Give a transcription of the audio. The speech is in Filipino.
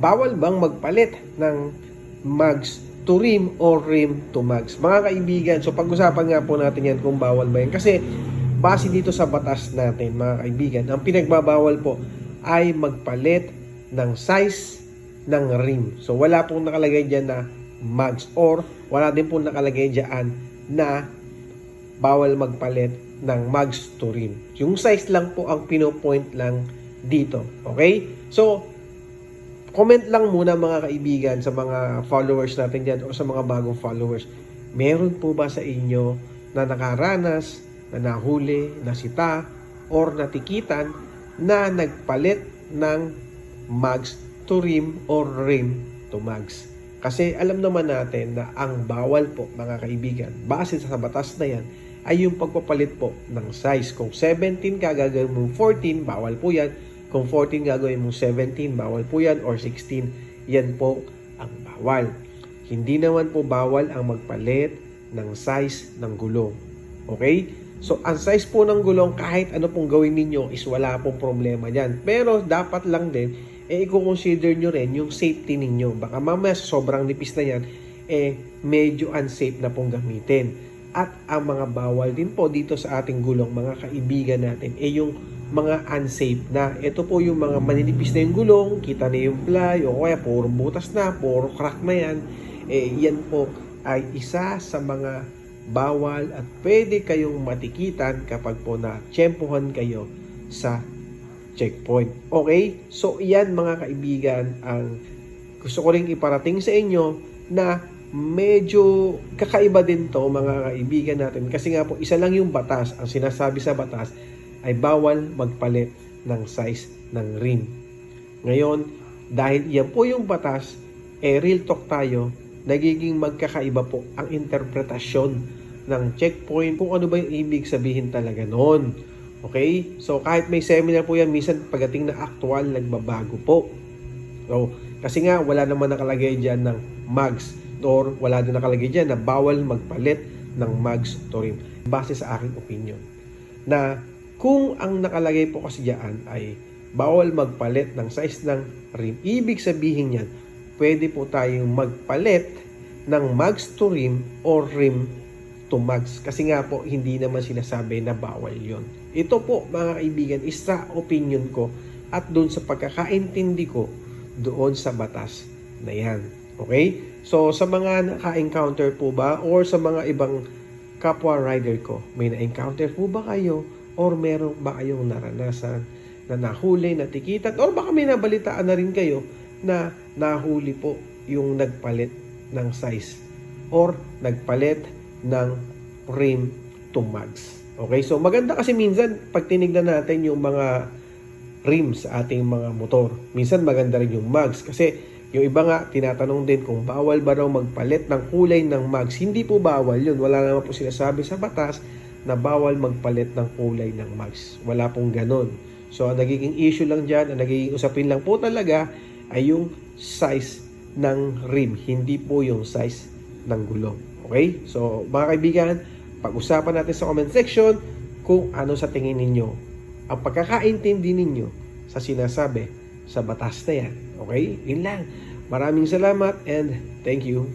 bawal bang magpalit ng mags to rim or rim to mags? Mga kaibigan, so pag-usapan nga po natin yan kung bawal ba yan. Kasi base dito sa batas natin, mga kaibigan, ang pinagbabawal po ay magpalit ng size ng rim. So wala pong nakalagay dyan na mags or wala din pong nakalagay dyan na bawal magpalit ng mags to rim. Yung size lang po ang pinopoint lang dito. Okay? So, comment lang muna mga kaibigan sa mga followers natin dyan o sa mga bagong followers. Meron po ba sa inyo na nakaranas, na nahuli, nasita, or natikitan na nagpalit ng mags to rim or rim to mags? Kasi alam naman natin na ang bawal po mga kaibigan, base sa batas na yan, ay yung pagpapalit po ng size. Kung 17 ka, gagawin mo 14, bawal po yan. Kung 14 gagawin mo 17, bawal po yan. Or 16, yan po ang bawal. Hindi naman po bawal ang magpalit ng size ng gulong. Okay? So, ang size po ng gulong, kahit ano pong gawin ninyo, is wala pong problema dyan. Pero, dapat lang din, eh, i-consider nyo rin yung safety ninyo. Baka mamaya sa sobrang nipis na yan, eh, medyo unsafe na pong gamitin. At ang mga bawal din po dito sa ating gulong, mga kaibigan natin, eh yung mga unsafe na. Ito po yung mga maninipis na yung gulong, kita na yung ply, o kaya puro butas na, puro crack na yan. Eh, yan po ay isa sa mga bawal at pwede kayong matikitan kapag po na tsempuhan kayo sa checkpoint. Okay? So, yan mga kaibigan ang gusto ko rin iparating sa inyo na medyo kakaiba din to mga kaibigan natin kasi nga po isa lang yung batas ang sinasabi sa batas ay bawal magpalit ng size ng rim ngayon dahil yan po yung batas eh real talk tayo nagiging magkakaiba po ang interpretasyon ng checkpoint kung ano ba yung ibig sabihin talaga noon okay? So kahit may seminar po yan minsan pagdating na actual nagbabago po. So kasi nga wala naman nakalagay dyan ng mags or wala din nakalagay dyan na bawal magpalit ng mags to rim base sa aking opinion na kung ang nakalagay po kasi dyan ay bawal magpalit ng size ng rim ibig sabihin yan pwede po tayong magpalit ng mags to rim or rim to mags. Kasi nga po hindi naman sinasabi na bawal yon ito po mga kaibigan is sa opinion ko at doon sa pagkakaintindi ko doon sa batas na yan. Okay? So, sa mga naka-encounter po ba or sa mga ibang kapwa rider ko, may na-encounter po ba kayo or meron ba kayong naranasan na nahuli, natikitan or baka may nabalitaan na rin kayo na nahuli po yung nagpalit ng size or nagpalit ng rim to mags. Okay, so maganda kasi minsan pag tinignan natin yung mga rims sa ating mga motor, minsan maganda rin yung mags kasi yung iba nga, tinatanong din kung bawal ba raw magpalit ng kulay ng mags. Hindi po bawal yun. Wala naman po sinasabi sa batas na bawal magpalit ng kulay ng mags. Wala pong ganon. So, ang nagiging issue lang dyan, ang nagiging usapin lang po talaga ay yung size ng rim. Hindi po yung size ng gulong. Okay? So, mga kaibigan, pag-usapan natin sa comment section kung ano sa tingin ninyo ang pagkakaintindi ninyo sa sinasabi sa batas na yan. Okay? Yun lang. Maraming salamat and thank you.